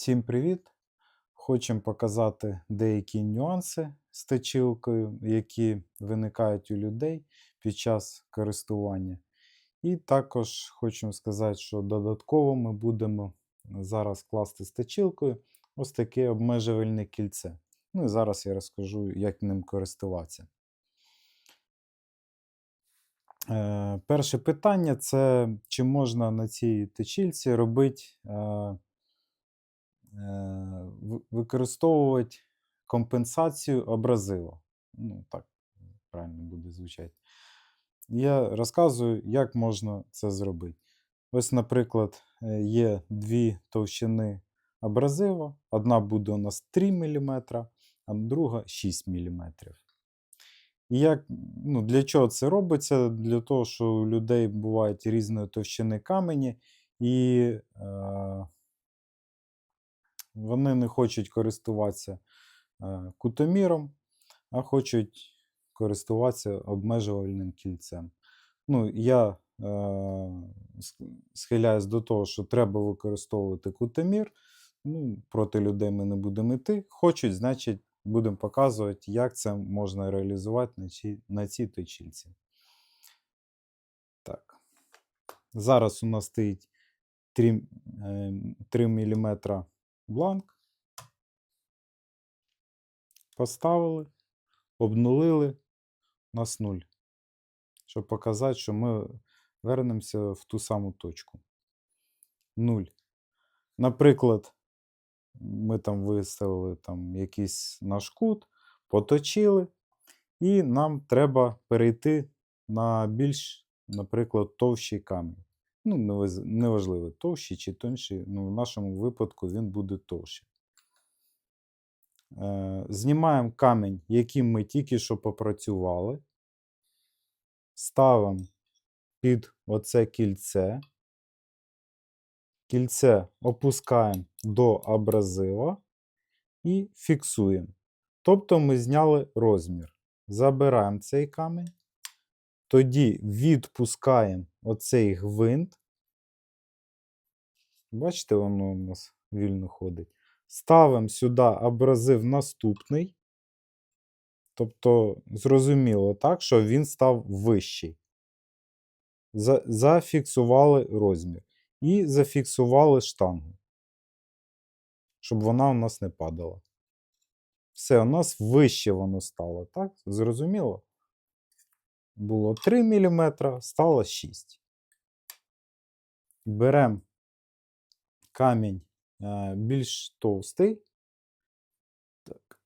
Всім привіт! Хочемо показати деякі нюанси з точилкою, які виникають у людей під час користування. І також хочемо сказати, що додатково ми будемо зараз класти з точилкою ось таке обмежувальне кільце. Ну і зараз я розкажу, як ним користуватися. Е, перше питання це чи можна на цій точильці робити е, використовувати компенсацію абразиву. Ну, так правильно буде звучати. Я розказую, як можна це зробити. Ось, наприклад, е, є дві товщини абразива. Одна буде у нас 3 мм, а друга 6 мм. І як, ну, для чого це робиться? Для того, що у людей бувають різної товщини камені, і е, вони не хочуть користуватися е, кутоміром, а хочуть користуватися обмежувальним кільцем. Ну, я е, схиляюсь до того, що треба використовувати кутомір. Ну, проти людей ми не будемо йти. Хочуть, значить, будемо показувати, як це можна реалізувати на цій, на цій точильці. Так. Зараз у нас стоїть 3, 3 мм бланк. Поставили, обнулили, у нас 0. Щоб показати, що ми вернемося в ту саму точку. 0. Наприклад, ми там виставили там якийсь наш кут, поточили, і нам треба перейти на більш, наприклад, товщий камінь. Ну, неважливо, товщий чи тонший, ну, в нашому випадку він буде товщий. Е, знімаємо камінь, яким ми тільки що попрацювали, ставимо під оце кільце. Кільце опускаємо до абразива і фіксуємо. Тобто ми зняли розмір. Забираємо цей камінь, тоді відпускаємо оцей гвинт. Бачите, воно у нас вільно ходить. Ставимо сюди абразив наступний. Тобто, зрозуміло так, що він став вищий. За- Зафіксували розмір. І зафіксували штангу, щоб вона у нас не падала. Все, у нас вище воно стало, так? Зрозуміло? Було 3 мм, стало 6. Беремо камінь більш товстий. Так.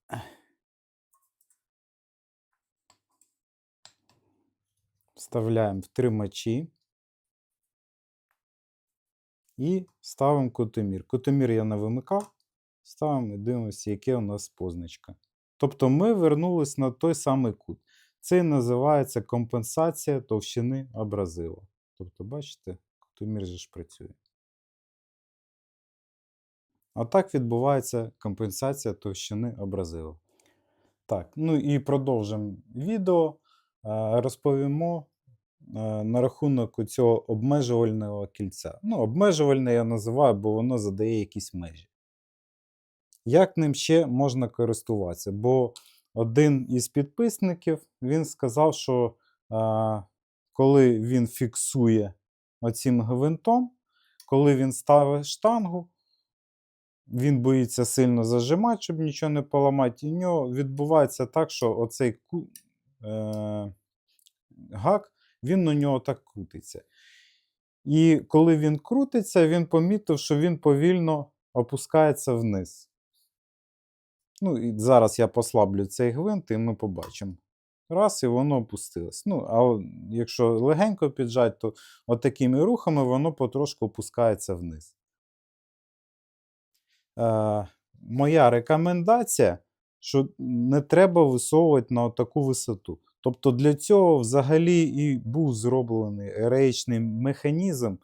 Вставляємо в тримачі. І ставимо кутомір. Кутомір я не вимикав. Ставимо і дивимося, яке у нас позначка. Тобто ми вернулись на той самий кут. Це називається компенсація товщини абразива. Тобто, бачите, кутомір же ж працює. А так відбувається компенсація товщини абразива. Так, ну і продовжимо відео. Е, Розповімо е, на рахунок цього обмежувального кільця. Ну, обмежувальне я називаю, бо воно задає якісь межі. Як ним ще можна користуватися? Бо один із підписників він сказав, що е, коли він фіксує оцим гвинтом, коли він ставить штангу, він боїться сильно зажимати, щоб нічого не поламати. І в нього відбувається так, що оцей е... гак, він на нього так крутиться. І коли він крутиться, він помітив, що він повільно опускається вниз. Ну, і зараз я послаблю цей гвинт, і ми побачимо. Раз, і воно опустилось. Ну, а якщо легенько піджать, то отакими рухами воно потрошку опускається вниз. Е, моя рекомендація, що не треба висовувати на таку висоту. Тобто для цього взагалі і був зроблений реєчний механізм,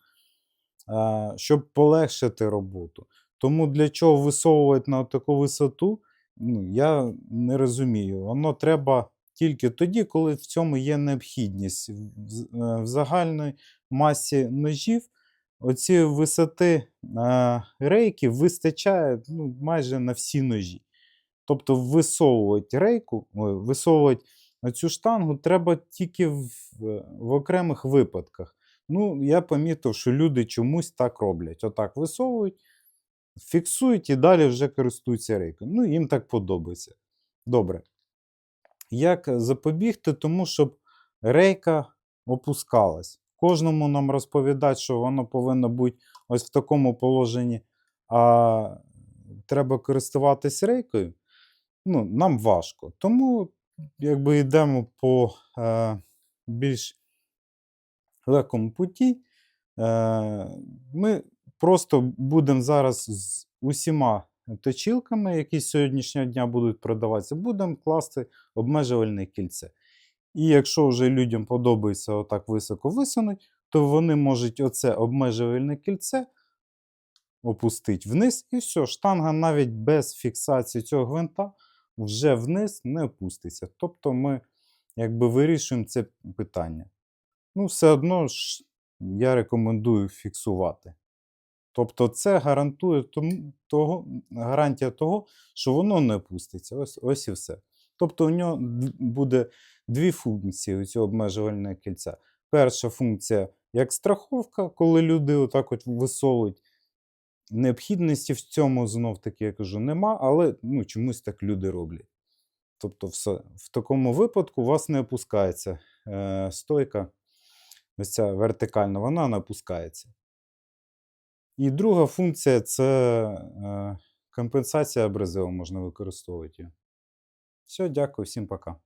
е, щоб полегшити роботу. Тому для чого висовувати на таку висоту, ну, я не розумію. Воно треба тільки тоді, коли в цьому є необхідність. В, е, в загальній масі ножів оці висоти рейки вистачає ну, майже на всі ножі. Тобто висовувати рейку, висовувати цю штангу треба тільки в, в окремих випадках. Ну, я помітив, що люди чомусь так роблять. Отак висовують, фіксують і далі вже користуються рейкою. Ну, їм так подобається. Добре. Як запобігти тому, щоб рейка опускалась? Кожному нам розповідають, що воно повинно бути ось в такому положенні, а треба користуватись рейкою. Ну, нам важко. Тому якби йдемо по е, більш легкому путі. Е, ми просто будемо зараз з усіма точілками, які з сьогоднішнього дня будуть продаватися, будемо класти обмежувальне кільце. І якщо вже людям подобається отак високо висунути, то вони можуть оце обмежувальне кільце опустити вниз, і все, штанга навіть без фіксації цього гвинта вже вниз не опуститься. Тобто ми якби вирішуємо це питання. Ну, все одно ж я рекомендую фіксувати. Тобто, це гарантує тому, того, гарантія того, що воно не опуститься. Ось, ось і все. Тобто, у нього буде дві функції у цього обмежувального кільця. Перша функція як страховка, коли люди отак от висовують. Необхідності в цьому знов таки я кажу, нема, але ну, чомусь так люди роблять. Тобто, все. в такому випадку у вас не опускається е, стойка, ось ця вертикальна, вона не опускається. І друга функція це е, компенсація абразиву, можна використовувати. Все, дякую, всім пока.